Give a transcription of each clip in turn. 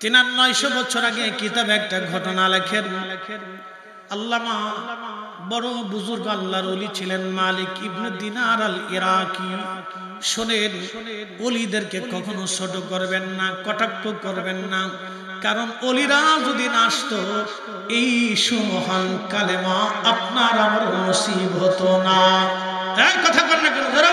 তিনার নয়শো বছর আগে কিতাব একটা ঘটনা লেখেন, আল্লামা বড় বুজুর্গ আল্লাহর অলি ছিলেন মালিক ইবনে দিনার আল ইরাকি শোনেন অলিদেরকে কখনো ছোট করবেন না, কটাক্ষ করবেন না, কারণ অলিরা যদি নাচত, এই সুমহান কালেমা আপনার আমার নসিব হতো না। কথা কর না কেন ধরে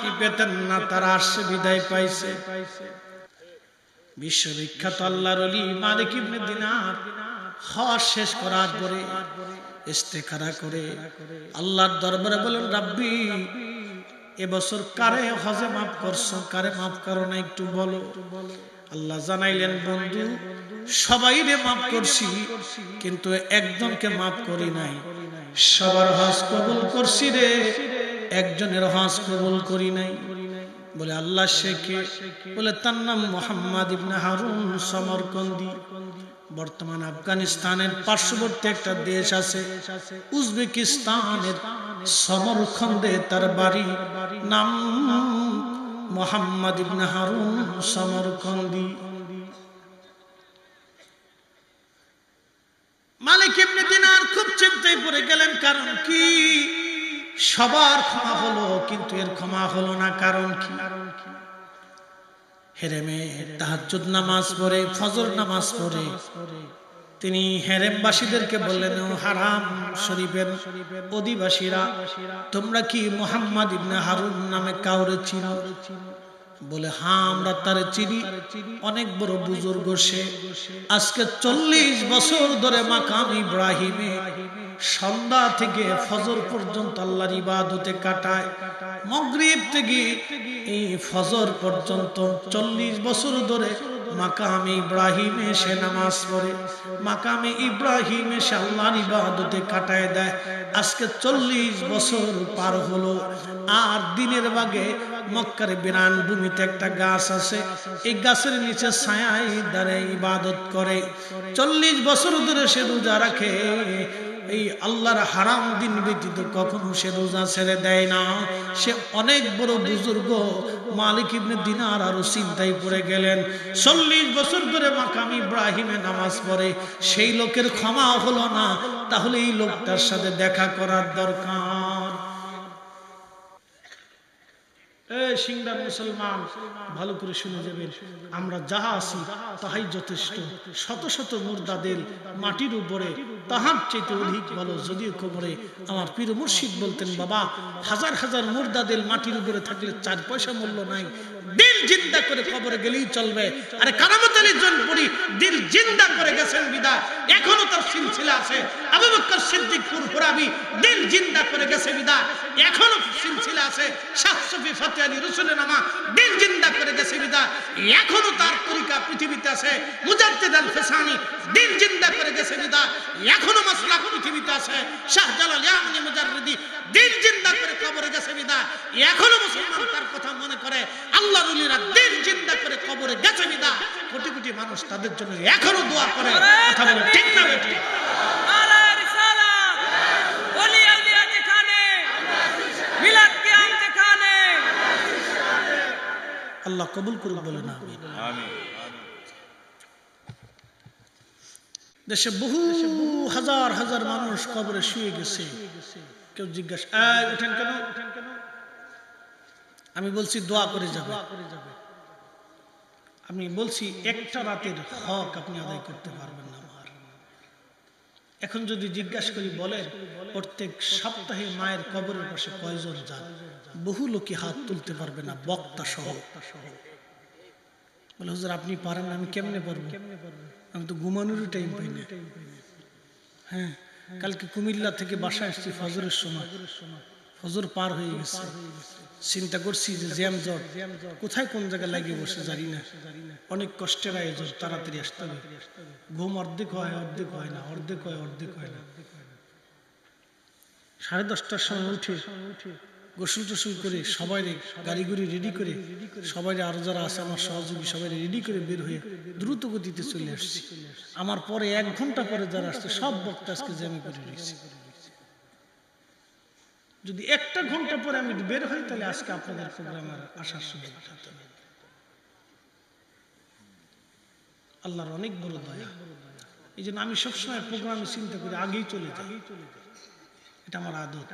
আপনি পেতেন না তারা আসছে, বিদায় পাইছে। বিশ্ববিখ্যাত আল্লাহর অলি মালিক ইবনে দিনার। হজ শেষ করার পরে ইস্তেখারা করে আল্লাহর দরবারে বলেন, রাব্বি এবছর কারে হজে মাফ করছ, কারে মাফ করো না একটু বলো। আল্লাহ জানাইলেন, বন্ধু, সবাই রে মাফ করছি, কিন্তু একজনকে মাফ করি নাই। সবার হজ কবুল করছি রে। একজনের হজ কবুল করি নাই। বলে আল্লাহ শেখে। বলে, তার নাম মোহাম্মদ ইবনে হারুন সমরকন্দি। বর্তমান আফগানিস্তানের পার্শ্ববর্তী একটা দেশ আছে, উজবেকিস্তানের সমরখন্দে তার বাড়ি। নাম মোহাম্মদ ইবনে হারুন সমরকন্দি মালিক ইবনে দিনার খুব চিন্তায় পড়ে গেলেন কারণ কি সবার ক্ষমা হলো, কিন্তু এর ক্ষমা হলো না, কারণ কি? হেরেমে তাহাজ্জুদ নামাজ পড়ে, ফজর নামাজ পড়ে। তিনি হেরেমবাসীদেরকে বললেন হারাম শরীফের অধিবাসীরা, তোমরা কি মোহাম্মদ ইবনে হারুন নামে কাউরে চিনো? বলে হ্যাঁ আমরা তারে চিনি। অনেক বড় বুজুর্গ সে। আজকে চল্লিশ বছর ধরে মাকাম ইব্রাহিমে সন্ধ্যা থেকে ফজর পর্যন্ত আল্লাহর ইবাদতে কাটায়। মগরিব থেকে এই ফজর পর্যন্ত চল্লিশ বছর ধরে মাকামে ইব্রাহিমে সে নামাজ পড়ে। মাকামে ইব্রাহিমে সে আল্লাহর ইবাদতে কাটায় দেয়। আজকে চল্লিশ বছর পার হলো। আর দিনের বাগে মক্কার বিরান ভূমিতে একটা গাছ আছে। এই গাছের নিচে ছায়ায় দাঁড়ায় ইবাদত করে। চল্লিশ বছর ধরে সে রোজা রাখে। এই আল্লাহর হারাম দিন ব্যতীত কখনো সে রোজা ছেড়ে দেয় না। সে অনেক বড় বুজুর্গ মালিক ইবনে দিনার আরও চিন্তায় পড়ে গেলেন। চল্লিশ বছর ধরে মাকাম ইব্রাহিমে নামাজ পড়ে, সেই লোকের ক্ষমা হলো না। তাহলে এই লোকটার সাথে দেখা করার দরকার। মুসলমান, ভালো করে শুনে যাবেন। আমরা যাহা আছি, তাহাই যথেষ্ট। শত শত মুর্দাদের মাটির উপরে তাহার অধিক যদিও আমার পীর মুর্শিদ বলতেন, বাবা, হাজার হাজার মুর্দাদের মাটির উপরে থাকলে চার পয়সা মূল্য নাই। দিল জিন্দা করে কবরে গেলেই চলবে। আরে কারামত আলী জনপুরি দিল জিন্দা করে গেছেন বিদা এখনও তার সিলসিলা আছে। আবু বকর সিদ্দিক দিল জিন্দা করে গেছে বিদা এখনও সিলসিলা আছে। শাহ সফি আলী রসুলের জিন্দা করে কবরে গেছে বিদা এখনও মুসলমান মনে মানুষ তাদের জন্য এখনও দোয়া করে। কথা বলে ঠিক না আলা রিসালাত ওলি আউলিয়া যেখানে মিলাদ কিয়াম যেখানে আল্লাহ কবুল করুক বলে না আমিন দেশে বহু হাজার হাজার মানুষ কবরে শুয়ে গেছে। কেউ জিজ্ঞাসা "এই, উঠেন কেন? আমি বলছি দোয়া করে যাবে। আমি বলছি একটা রাতের হক আপনি আদায় করতে পারবেন এখন যদি জিজ্ঞাসা করি, বলেন, প্রত্যেক সপ্তাহে মায়ের কবরের পাশে কয়জন যান? বহু লোকই হাত তুলতে পারবে না, বক্তা সহ। বলে, হুজুর, আপনি পারেন আমি কেমনে পারব? আমি তো ঘুমানোরই টাইম পাই না। হ্যাঁ কালকে কুমিল্লা থেকে বাসায় আসছি, ফজরের সময়। ফজর পার হয়ে গেছে। চিন্তা করছি যে জ্যাম জট কোথায় কোন জায়গায় লাগিয়ে বসে জানি না। অনেক কষ্টের আয়োজন, তাড়াতাড়ি আসতে হবে। ঘুম অর্ধেক হয় অর্ধেক হয় না, অর্ধেক হয় অর্ধেক হয় না। সাড়ে দশটার সময় উঠে গোসল টোসল করে সবাই গাড়ি গুড়ি রেডি করে, সবাই আরও যারা আছে, আমার সহযোগী সবাই রেডি করে বের হয়ে দ্রুত গতিতে চলে আসছি। আমার পরে এক ঘণ্টা পরে যারা আসছে, সব বক্তা আজকে জ্যামে করে রেখেছি যদি একটা ঘণ্টা পরে আমি বের হই, তাহলে আজকে আপনাদের প্রোগ্রামে আসার সুযোগ না। আল্লাহর অনেক বড় দয়া। এই জন্য আমি সবসময় প্রোগ্রামে চিন্তা করি, আগেই চলে যাই। এটা আমার আদত।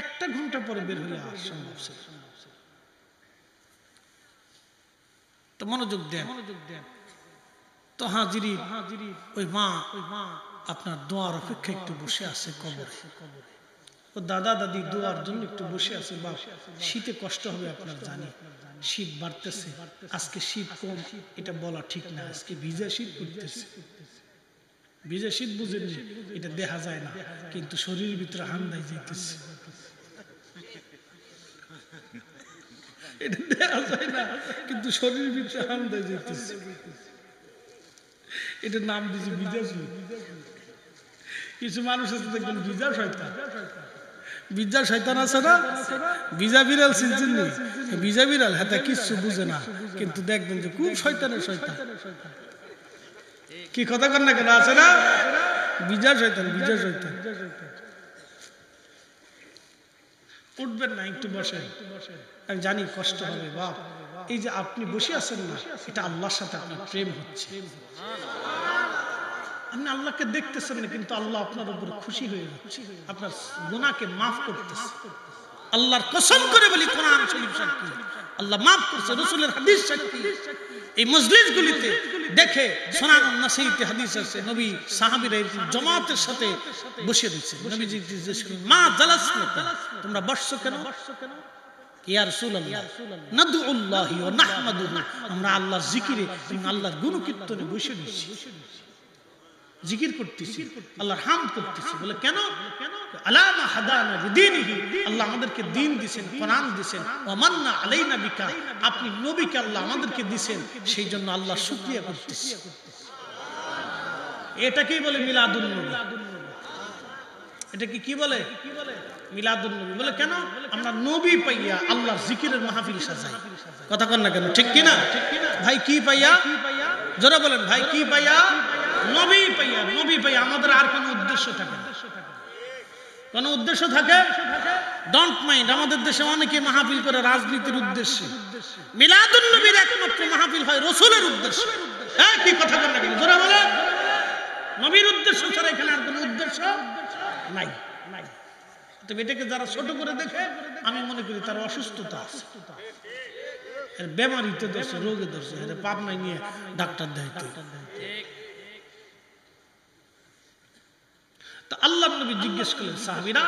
একটা ঘণ্টা পরে বের হলে আর সম্ভব ছিল তো মনোযোগ দেন। মনোযোগ দেন তো হাজিরি হাজিরি ওই মা ওই মা আপনার দোয়ার অপেক্ষা একটু বসে আছে কবরে। ও দাদা, দাদি দোয়ার জন্য একটু বসে আছে বা শীতে কষ্ট হবে আপনার জানি। শীত বাড়তেছে, আজকে শীত কম, এটা বলা ঠিক না, আজকে ভিজা শীত পড়তেছে। ভিজা শীত বুঝেননি, এটা দেখা যায় না, কিন্তু শরীরের ভিতরে হান্দাই যাইতেছে। এটা দেখা যায় না, কিন্তু শরীরের ভিতরে হান্দাই যাইতেছে। এটার নাম দিয়েছে শীত। কিছু মানুষ আছে দেখবেন ভিজা শয়তান। বিজা শৈতান আছে না? বিজা বিড়াল চিনছেন নি বিজা বিড়াল হাতে কিচ্ছু বুঝে না। কিন্তু দেখবেন যে খুব শয়তানের শয়তান। কি কথা কর না কেন? আছে না? বিজা শৈতান বিজা শয়তান। উঠবেন না, একটু বসেন। আমি জানি কষ্ট হবে, বাপ। এই যে আপনি বসে আছেন না, এটা আল্লাহর সাথে আপনার প্রেম হচ্ছে। আপনি আল্লাহকে দেখতেছেন না কিন্তু আল্লাহ আপনার উপর খুশি হয়ে যাচ্ছে। আপনার গুনাহকে মাফ করতেছে। আল্লাহর কসম করে বলি কোরআন শরীফ সাক্ষী। আল্লাহ মাফ করছে রসুলের হাদিস সাক্ষী। এই মজলিস গুলিতে দেখে সোনান নাসিতে হাদিস আছে নবী সাহাবীরা জমাতের সাথে বসে রয়েছে নবীজি জিজ্ঞেস করলেন, মা জালাসনা কেন? তোমরা বসছো কেন? ইয়া রাসূলুল্লাহ আমরা আল্লাহর জিকিরে এবং আল্লাহর গুণকীর্তনে বসে রয়েছি জিকির করতেছি আল্লাহর হাম করতেছি। বলে কেন? আলামা হাদানা বিদীনিহি। আল্লাহ আমাদেরকে দিন দিবেন কোরআন দিবেন আলাইনা বিকা। আপনি নবীকে আল্লাহ আমাদেরকে দিবেন সেই জন্য আল্লাহ শুকরিয়া করতেছি। এটাকেই বলে মিলাদুন নবী। এটা কি কি বলে? মিলাদুন নবী। বলে কেন? আমরা নবী পাইয়া আল্লাহর জিকিরের মাহফিল সাজাই। কথা কন না কেন ঠিক কি না ভাই কি পাইয়া? জোরে বলেন ভাই কি পাইয়া? নবী পাইয়া নবী পাইয়া আমাদের আর কোনো উদ্দেশ্য থাকে না। কোন উদ্দেশ্য থাকে? ডোন্ট মাইন্ড আমাদের দেশে অনেকে মাহফিল করে রাজনীতির উদ্দেশ্যে। মিলাদুন নবীর একমাত্র মাহফিল হয় রসুলের উদ্দেশ্যে। হ্যাঁ কি কথা বলেন নাকি জোরে বলে নবীর উদ্দেশ্য ছাড়া এখানে আর কোনো উদ্দেশ্য নাই। নাই তবে এটাকে যারা ছোট করে দেখে, আমি মনে করি তার অসুস্থতা আছে। এর বেমারিতে ধরছে, রোগে ধরছে, এর পাবনায় নিয়ে ডাক্তার দেখাইতে। আল্লাহ নবী জিজ্ঞেস করলেন, সাহাবিরা,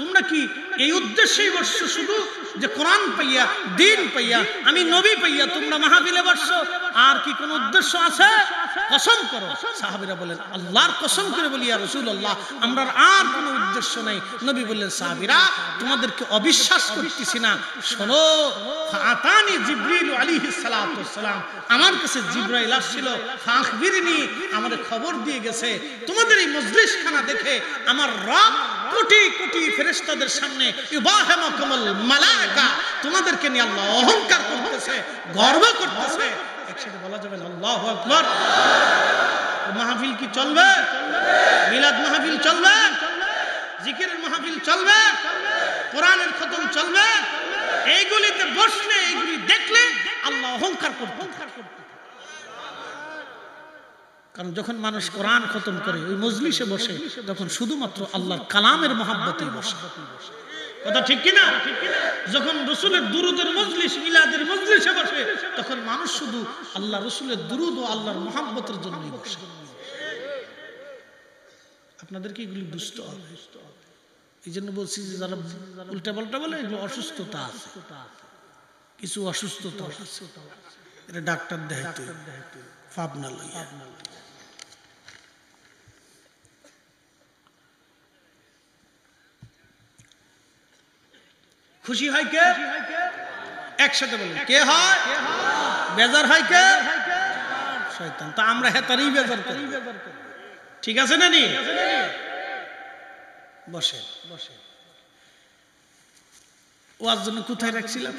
তোমরা কি এই উদ্দেশ্যেই বসছো শুধু যে কোরআন পাইয়া, দিন পাইয়া, আমি নবী পাইয়া তোমরা মাহাবিলে বসছো? আর কি কোন উদ্দেশ্য আছে? কসম করো। সাহাবিরা বলেন, আল্লাহর কসম করে বলি আর রাসূলুল্লাহ আমরা আর কোনো উদ্দেশ্য নাই। নবী বললেন, সাহাবিরা, তোমাদেরকে অবিশ্বাস করতেছি না। শোনো ফাতানি জিবরিল সালাতু সালাম আমার কাছে জিব্রাইল আসছিল ফাখবিরনি আমাদের খবর দিয়ে গেছে, তোমাদের এই মজলিস খানা দেখে আমার রব কোটি কোটি ফেরেশতাদের সামনে তোমাদেরকে নিয়ে আল্লাহ অহংকার করতেছে, গর্ব করতেছে। একসাথে বলা যাবে আল্লাহু আকবার। মাহফিল কি চলবে? মিলাদ মাহফিল চলবে? জিকিরের মাহফিল চলবে? কোরআনের খতম চলবে? এইগুলিতে বসলে, এইগুলি দেখলে আল্লাহ অহংকার করতে অহংকার করতে কারণ যখন মানুষ কোরআন খতম করে, ওই মজলিসে বসে, তখন শুধুমাত্র আল্লাহর কালামের মহাব্বতেই বসে। কথা ঠিক কিনা? যখন রসুলের দুরুদের মজলিস, মিলাদের মজলিসে বসে, তখন মানুষ শুধু আল্লাহ রসুলের দুরুদ ও আল্লাহর মহাব্বতের জন্যই বসে। আপনাদেরকে এগুলি বুঝতে হবে? এই জন্য বলছি যে যারা উল্টা পাল্টা বলে, এগুলো অসুস্থতা আছে। কিছু অসুস্থতা এটা ডাক্তার দেখাইতে পাবনা লইয়া। খুশি হয় কে? একসাথে বলেন কে হয়? বেজার হয় কে? শয়তান। তা আমরা হেতারই বেজার করি। ঠিক আছে না নি? বসে বসে। ওয়ার জন্য কোথায় রাখছিলাম?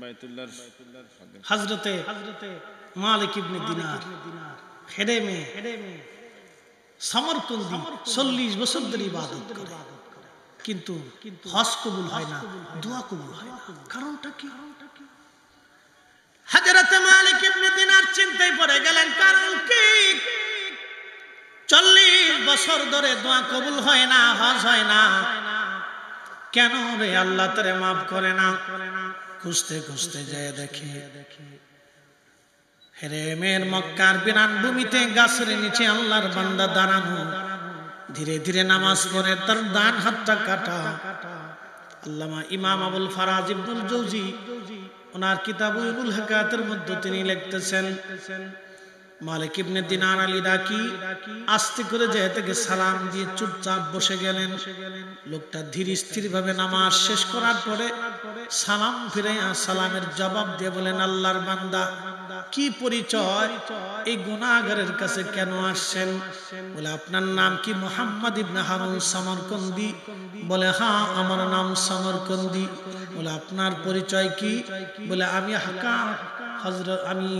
বাইতুল্লাহ হাজরতে মালিক ইবনে দিনার। হেডেমে। চল্লিশ বছর ধরে ইবাদত করে। কিন্তু কবুল হয় না, দোয়া কবুল হয় না। কারণটা কি? মালিক পড়ে গেলেন, কারণ কি? চল্লিশ বছর ধরে দোয়া কবুল হয় না, হজ হয় না। কেন রে আল্লাহ তারে মাফ করে না? খুঁজতে খুঁজতে যায় দেখে হেরেমের মক্কার বিরান ভূমিতে গাছের নিচে আল্লাহর বান্দা দাঁড়ানো। ধীরে ধীরে নামাজ পড়ে তার ডান হাতটা কাটা। আল্লামা ইমাম আবুল ফারাজ ইবনুল জৌজি, ওনার কিতাব ইবুল হাকাতের মধ্যে তিনি লিখতেছেন মালিক ইবনে দিনার আলী ডাকি আস্তে করে যায় সালাম দিয়ে চুপচাপ বসে গেলেন। লোকটা ধীর স্থির ভাবে নামাজ শেষ করার পরে সালাম ফিরে সালামের জবাব দিয়ে বলেন, আল্লাহর বান্দা, কি পরিচয়? এই গুনাহগারের কাছে কেন আসছেন? বলে, আপনার নাম কি মোহাম্মদ ইবনে হারুন সমরকন্দি? বলে হ্যাঁ আমার নাম সামরকন্দি। বলে, আপনার পরিচয় কি? বলে, আমি হাকা হজরত আমি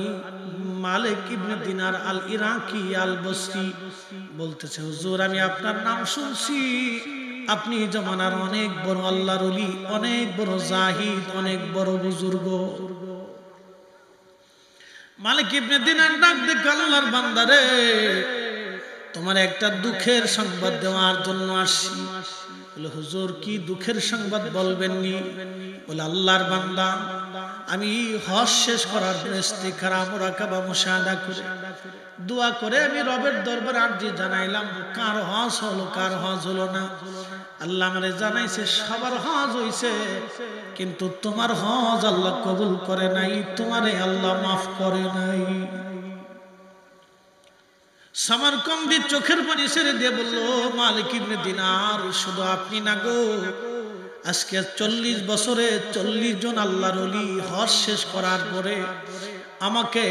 মালিক ইবনে দিনার আল ইরাকি আল বলতেছে, হুজুর, আমি আপনার নাম শুনছি। আপনি জমানার অনেক বড় আল্লাহর অলি অনেক বড় জাহিদ, অনেক বড় বুজুর্গ। মালিক ইবনে দিনার ডাক দেখে আল্লাহর বান্দারে, তোমার একটা দুঃখের সংবাদ দেওয়ার জন্য আসি হুজুর, কি দুঃখের সংবাদ বলবেন নি বলে, আল্লাহর বান্দা, আমি হজ শেষ করার পরে ইস্তিখারা মুরাকাবা মুশাহাদা করে। দোয়া করে আমি রবের দরবারে আরজি জানাইলাম, কার হজ হলো, কার হজ হলো না। আল্লাহ আমারে জানাইছে, সবার হজ হইছে, কিন্তু তোমার হজ আল্লাহ কবুল করে নাই, তোমারে আল্লাহ মাফ করে নাই। সামারকন্দি চোখের পানি ছেড়ে দিয়ে বলল মালিক ইবনে দিনার, শুধু আপনি না গো। আজকে চল্লিশ বছরে চল্লিশ জন আল্লাহর অলি হজ শেষ করার পরে আমাকে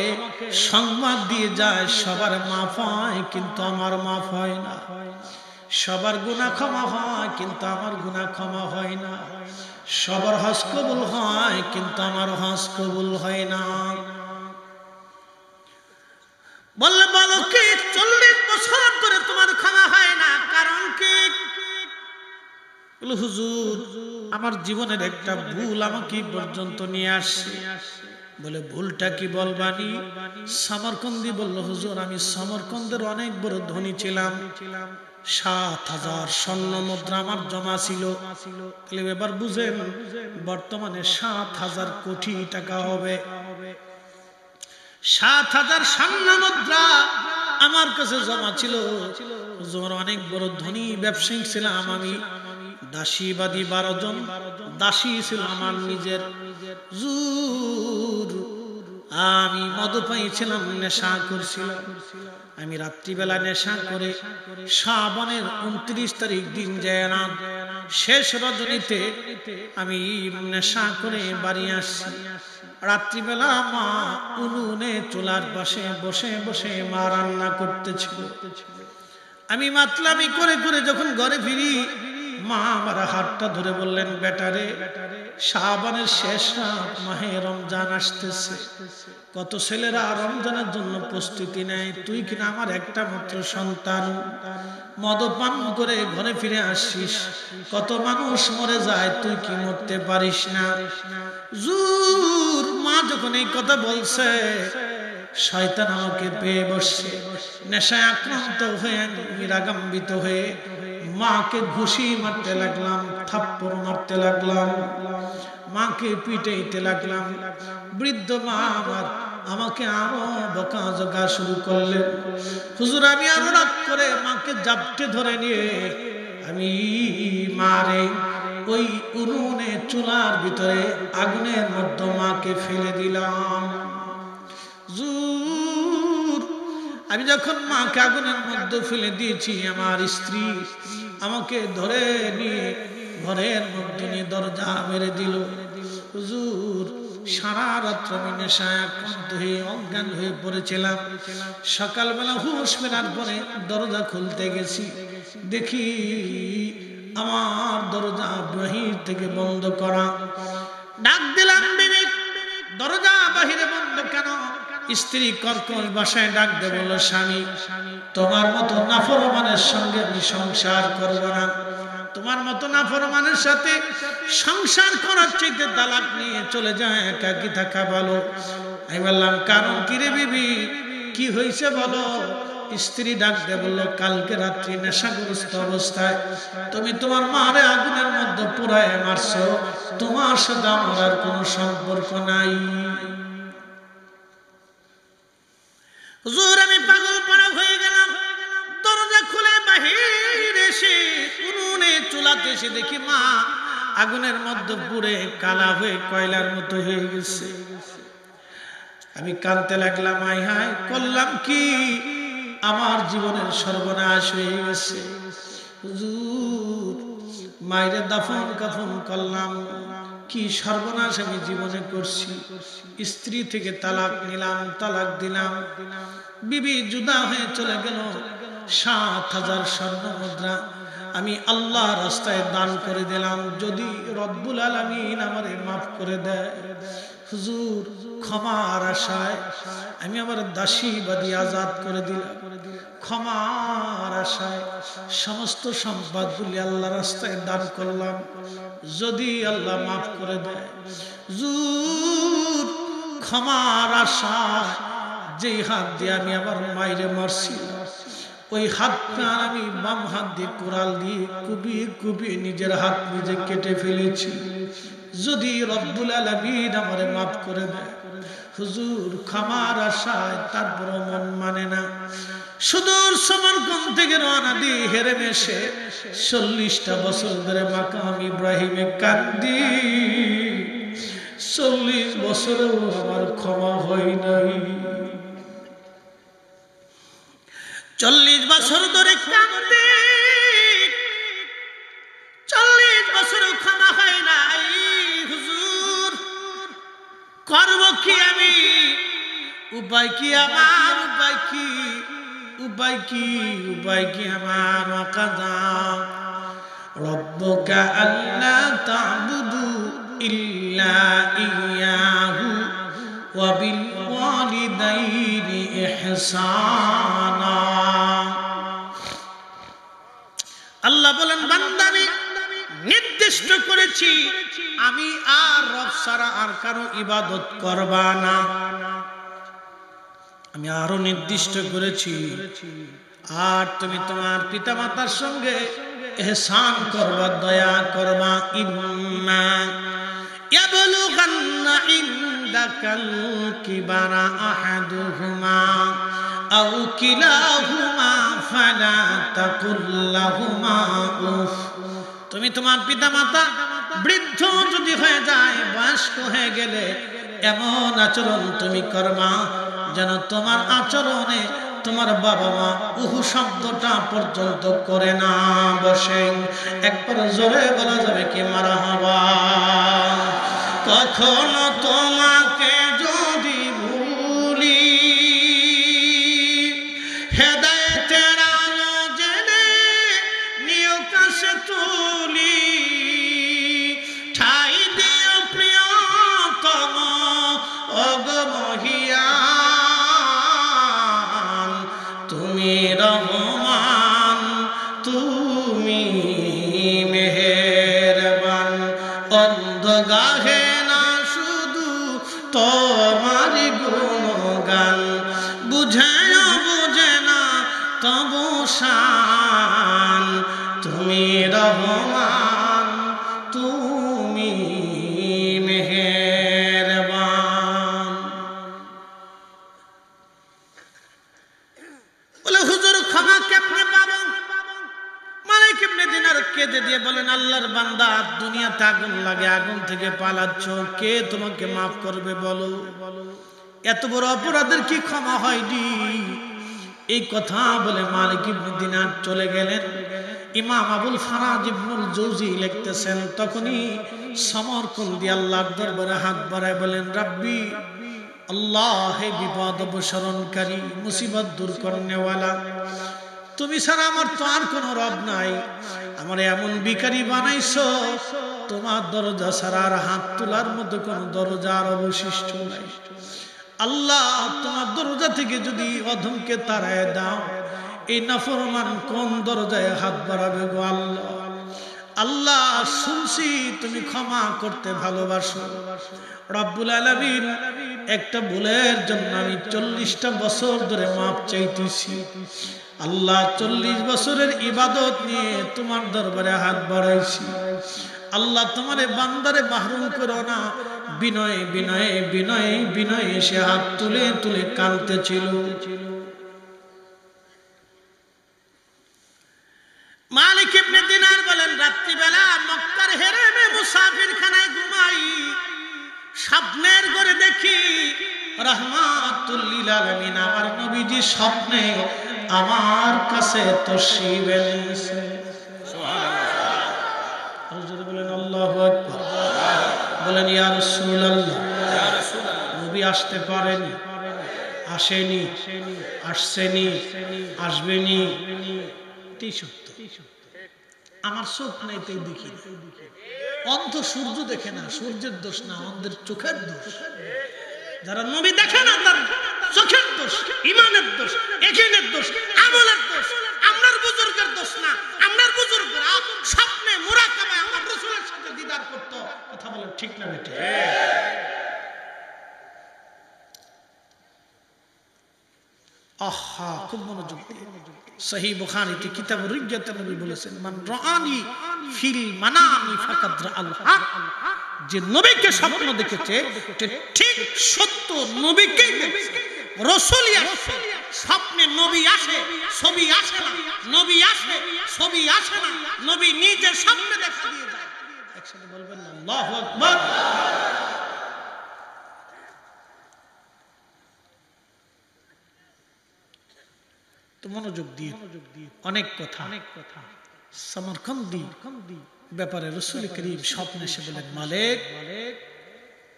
সংবাদ দিয়ে যায়, সবার মাফ হয় কিন্তু আমার মাফ হয় না। সবার গুণা ক্ষমা হয় কিন্তু আমার গুণা ক্ষমা হয় না। সবার হজ কবুল হয় কিন্তু আমার হজ কবুল হয় না। বললে, বলো কি, চল্লিশ বছর ধরে তোমার ক্ষমা হয় না, কারণ কি? হুজুর, আমার জীবনের একটা ভুল আমাকে পর্যন্ত নিয়ে আসছে। বলে, ভুলটা কি বলবানি? সমরকন্দি বলল, হুজুর, আমি সমরকন্দের অনেক বড় ধনী ছিলাম। সাত হাজার স্বর্ণ মুদ্রা আমার জমা ছিল। এবার বুঝেন, বর্তমানে সাত হাজার কোটি টাকা হবে। সাত হাজার স্বর্ণ মুদ্রা আমার কাছে জমা ছিল। হুজুর, অনেক বড় ধনী ব্যবসায়ী ছিলাম আমি। দাসীবাদী বারো জন দাসী ছিল আমার নিজের। জুর আমি মদপাই ছিলাম, নেশা করছিলাম। আমি রাত্রিবেলা নেশা করে শ্রাবণের উনত্রিশ তারিখ দিন যায় শেষ রজনীতে আমি নেশা করে বাড়ি আসছি। রাত্রিবেলা মা উনুনে চুলার পাশে বসে বসে মা রান্না করতেছিল। আমি মাতলামি করে করে যখন ঘরে ফিরি, মা আমার হাতটা ধরে বললেন বেটারে শাহবানের শেষ রাত মাহে রমজান আসতেছে। কত ছেলেরা রমজানের জন্য প্রস্তুতি নেয়, তুই কিনা আমার একটা মাত্র সন্তান। মদপান করে ঘরে ফিরে আসিস, কত মানুষ মরে যায়, তুই কি মরতে পারিস না? জুর যখন এই কথা বলছে, শয়তান আমাকে পেয়ে বসছে। নেশায় আক্রান্ত হয়ে, নিরাগম্বিত হয়ে মাকে ঘুষি মারতে লাগলাম, থাপ্পড় মারতে লাগলাম, মাকে পিটাইতে লাগলাম। বৃদ্ধ মা আমার আমাকে আরও বকা জগা শুরু করলেন হুজুর, আমি আরও রাগ করে মাকে জাপটে ধরে নিয়ে, আমি মারে ওই উনুনে চুলার ভিতরে আগুনের মধ্যে মাকে ফেলে দিলাম। জুর। আমি যখন মাকে আগুনের মধ্যে ফেলে দিয়েছি, আমার স্ত্রী আমাকে ধরে নিয়ে ঘরের মধ্যে নিয়ে দরজা মেরে দিল। হুজুর সারা রাত্র আমি নেশায় আক্রান্ত হয়ে অজ্ঞান হয়ে পড়েছিলাম। সকালবেলা হুশ ফেরার পরে দরজা খুলতে গেছি। দেখি আমার দরজা বাহির থেকে বন্ধ করা। ডাক দিলাম বিবেক, দরজা বাহিরে বন্ধ কেন? স্ত্রী কর্কশ বাসায় ডাক দে বলল, স্বামী, তোমার মতো নাফরমানের সঙ্গে আমি সংসার করব না। তোমার মতো নাফরমানের সাথে সংসার করার চাইতে তালাক নিয়ে চলে যায় একাকি থাকা ভালো। আমি বললাম, কারণ কিরে বিবি? কি হয়েছে বলো? স্ত্রী ডাক দে বলল, কালকে রাত্রি নেশাগ্রস্ত অবস্থায় তুমি তোমার মারে আগুনের মধ্যে পুরায় মারছো। তোমার সাথে আমার আর কোনো সম্পর্ক নাই। হুজুর, আমি পাগল পাড়া হয়ে গেলাম। দরজা খুলে বাহির এসে উনুনে, চুলাতে এসে দেখি মা আগুনের মধ্যে পুড়ে কালা হয়ে কয়লার মতো হয়ে গেছে। আমি কানতে লাগলাম আই হাই করলাম কি? আমার জীবনের সর্বনাশ হয়ে গেছে। মায়ের দাফন কাফন করলাম। কি সর্বনাশ আমি জীবনে করছি। স্ত্রী থেকে তালাক নিলাম, তালাক দিলাম। বিবি জুদা হয়ে চলে গেল। সাত হাজার স্বর্ণ মুদ্রা আমি আল্লাহ রাস্তায় দান করে দিলাম। যদি রব্বুল আলমিন আমারে মাফ করে দেয়। হুজুর, ক্ষমার আশায় আমি আমার দাসী বাদী আজাদ করে দিলাম। ক্ষমার আশায় সমস্ত সম্পদগুলি আল্লাহ রাস্তায় দান করলাম। যদি আল্লাহ মাফ করে দেয়। জুর ক্ষমার আশায় যেই হাত দিয়ে আমি আমার মাইরে মারছি, ওই হাতটা আমি বাম হাত দিয়ে কোরাল দিয়ে কুবিয়ে কুবিয়ে নিজের হাত নিজে কেটে ফেলেছি। যদি রব্বুল আলমিন আমারে মাফ করে দেয়। হুজুর খামার আশায় তারপর মন মানে না। সুদূর সমরকম থেকে রওনা দিয়ে হেরে মেশে চল্লিশটা বছর ধরে মাকাম ইব্রাহিমে কান্দি। চল্লিশ বছরেও আমার ক্ষমা হয় নাই। চল্লিশ বছর ধরে কান্দে চল্লিশ বছরও ক্ষমা হয় নাই হুজুর করব কি আমি উপায় কি আমার উপায় কি উপায় কি উপায় কি আমার কাদা ربك ألا تعبدوا إلا إياه وبالوالدين إحسانا আল্লাহ বলেন বান্দামি নির্দিষ্ট করেছি আমি আর রব সারা আর কারো ইবাদত করবা না আমি আরো নির্দিষ্ট করেছি আর তুমি তোমার পিতা মাতার সঙ্গে এহসান করবা দয়া করবা ইম্মা يبلغن عندك الكبر أحدهما أو كلاهما فلا تقل لهما أف তুমি তোমার পিতা মাতা বৃদ্ধ যদি হয়ে যায়, বয়স্ক হয়ে গেলে এমন আচরণ তুমি করবা যেন তোমার আচরণে তোমার বাবা মা উহু শব্দটা পর্যন্ত করে না বসে। একবার জোরে বলা যাবে কি মারা হবা? কখনো তোমাকে অন্ধ গাহে না শুধু তোমার আল্লাহর বান্দা দুনিয়াতে আগুন লাগে, আগুন থেকে পালাচ্ছ। কে তোমাকে মাফ করবে বলো? এত বড় অপরাধের কি ক্ষমা হয়নি? এই কথা বলে মালিক ইবনে দিনার চলে গেলেন। ইমাম আবুল ফারাজ ইবনুল জৌজি লিখতেছেন, তখনই সমরকন্দি আল্লাহর দরবারে হাত বাড়ায় বলেন, রাব্বি, আল্লাহ হে বিপদ অবসরণকারী মুসিবত দূর করনেওয়ালা তুমি ছাড়া আমার তো আর কোনো রব নাই। আমার এমন বিকারি বানাইছো, তোমার দরজা ছাড়া আর হাত তোলার মতো কোনো দরজা আর অবশিষ্ট নাই। আল্লাহ, তোমার দরজা থেকে যদি অধমকে তারায় দাও, এই নাফরমান কোন দরজায় হাত বাড়াবে গো আল্লাহ? আল্লাহ, শুনছি তুমি ক্ষমা করতে ভালোবাসো। রব্বুল আলামিন, একটা ভুলের জন্য আমি চল্লিশটা বছর ধরে মাপ চাইতেছি। আল্লাহ চল্লিশ বছরের ইবাদত নিয়ে তোমার দরবারে হাত বাড়াইছি। আল্লাহ তোমারে বান্দারে মাহরুম করো না। বিনয়ে বিনয়ে বিনয়ে বিনয়ে সে হাত তুলে তুলে কাঁদতেছিল। মালিক ইবনে দিনার বলেন, রাত্রিবেলা মক্কার হেরেমে মুসাফির খানায় ঘুমাই। স্বপ্নের ঘরে দেখি রহমাতুল্লিল আলামিন, আমার নবীজি স্বপ্নে আমার কাছে তশরিফ এনেছে। বলেন, আল্লাহু বলেন, ইয়া রাসূলুল্লাহ। নবী আসতে পারেনি, আসেনি, আসছেনি, আসবেনি। সত্য। আমার চোখ নাই তাই দেখি অন্ধ সূর্য দেখে না, সূর্যের দোষ না, অন্ধের চোখের দোষ। যারা নবী দেখে না, তার চোখের দোষ, ইমানের দোষ। দোষ, আমলের দোষ, আমরার বুজুর্গের দোষ না, আমরার বুজুর্গরা স্বপ্নে মুরাকাবায় আমার রসুলের সাথে দিদার করতো। কথা বলেন ঠিক না বেটে আহা, খুব মনোযোগ। সহি বুখারীতে কিতাব রিজ্জাতে নবী বলেছেন, মান রাআনি ফিল মানামি ফাকাদ রাআল যে নবীকে স্বপ্ন দেখেছে ঠিক সত্য নবীকেই দেখেছে। রসুলই আসে স্বপ্নে নবী আসে, ছবি আসে না। নবী আসে, ছবি আসে না। নবী নিজে স্বপ্নে দেখা দিয়ে যায়। একসাথে বলবেন আল্লাহু আকবার। তো মনোযোগ দিয়ে, অনেক কথা। অনেক কথা সমরকন্দি ব্যাপারে রসুল করিম স্বপ্নে এসে বলেন মালিক,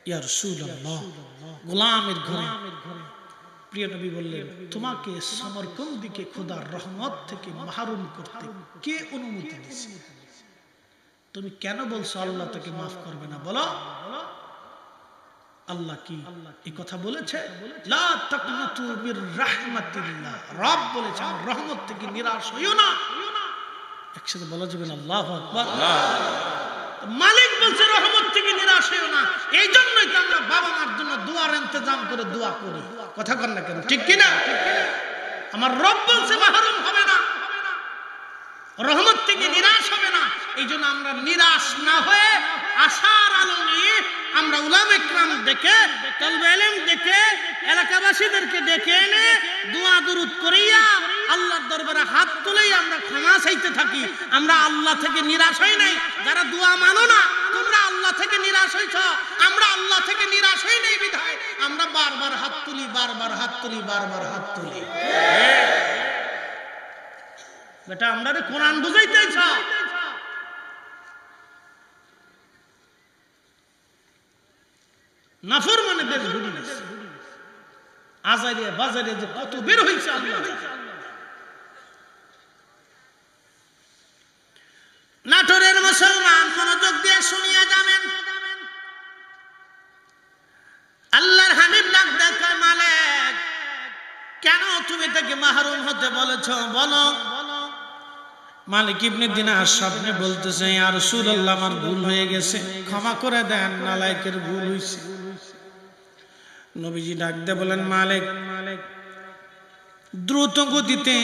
ইয়া রসুল্লাহ গোলামের ঘরে প্রিয় নবী বললেন, তোমাকে সমরকন্দিকে খোদার রহমত থেকে মাহরুম করতে কে অনুমতি দিয়েছে? তুমি কেন বলছো আল্লাহ তাকে মাফ করবে না? বলো। আল্লাহ কি এই কথা বলেছে? রব বলেছে রহমত থেকে নিরাশ হইও না। একসাথে বলা যাবে না আল্লাহু আকবার। মালিক বলছে, রহমত থেকে নিরাশ হইও না। এই জন্যই তো আমরা বাবা মার জন্য দোয়ার ইন্তজাম করে দোয়া করি। কথা কর না কেন? ঠিক কি না আমার রব বলছে, মাহরুম হবে না। রহমত থেকে নিরাশ হবে না। এই জন্য আমরা নিরাশ না হয়ে আশার আলো নিয়ে আমরা উলাম একরাম ডেকে তলবে এলেম ডেকে এলাকাবাসীদেরকে ডেকে এনে দোয়া দুরুদ করিয়া আল্লাহর দরবারে হাত তুলেই আমরা ক্ষমা চাইতে থাকি। আমরা আল্লাহ থেকে নিরাশ হই নাই। যারা দোয়া মানো না, তোমরা আল্লাহ থেকে নিরাশ হইছ। আমরা আল্লাহ থেকে নিরাশ হই নাই বিধায়। আমরা বারবার হাত তুলি, বারবার হাত তুলি, বারবার হাত তুলি। বেটা, আমরা রে কোরআন বুঝাইতেছ নাফর মানে দেশ ঘুরি আজারে বাজারে যে কত বের হয়েছে আল্লাহ জানে। নাটোরের মুসলমান মনোযোগ দিয়ে শুনিয়া যাবেন। আল্লাহর হানিফ ডাক মালিক, কেন তুমি তাকে মাহরুম হতে বলেছ? বলো। মালিক ইবনে দিনার স্বপ্নে বলতেছে আর রাসূলুল্লাহ, আমার ভুল হয়ে গেছে। ক্ষমা করে দেন নালায়েকের ভুল হইছে। নবীজি ডাক বলেন, মালিক, দ্রুত গতিতে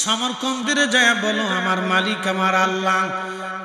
সমরকন্দিরে যায় বলো, আমার মালিক, আমার আল্লাহ।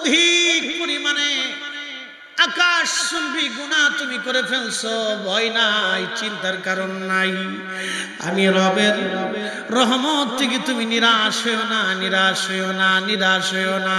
অধিক পরিমাণে আকাশ শুনবি গুণা তুমি করে ফেলছো, ভয় নাই, চিন্তার কারণ নাই। আমি রবের রহমত থেকে তুমি নিরাশ হইও না, নিরাশ হইও না, নিরাশ হইও না।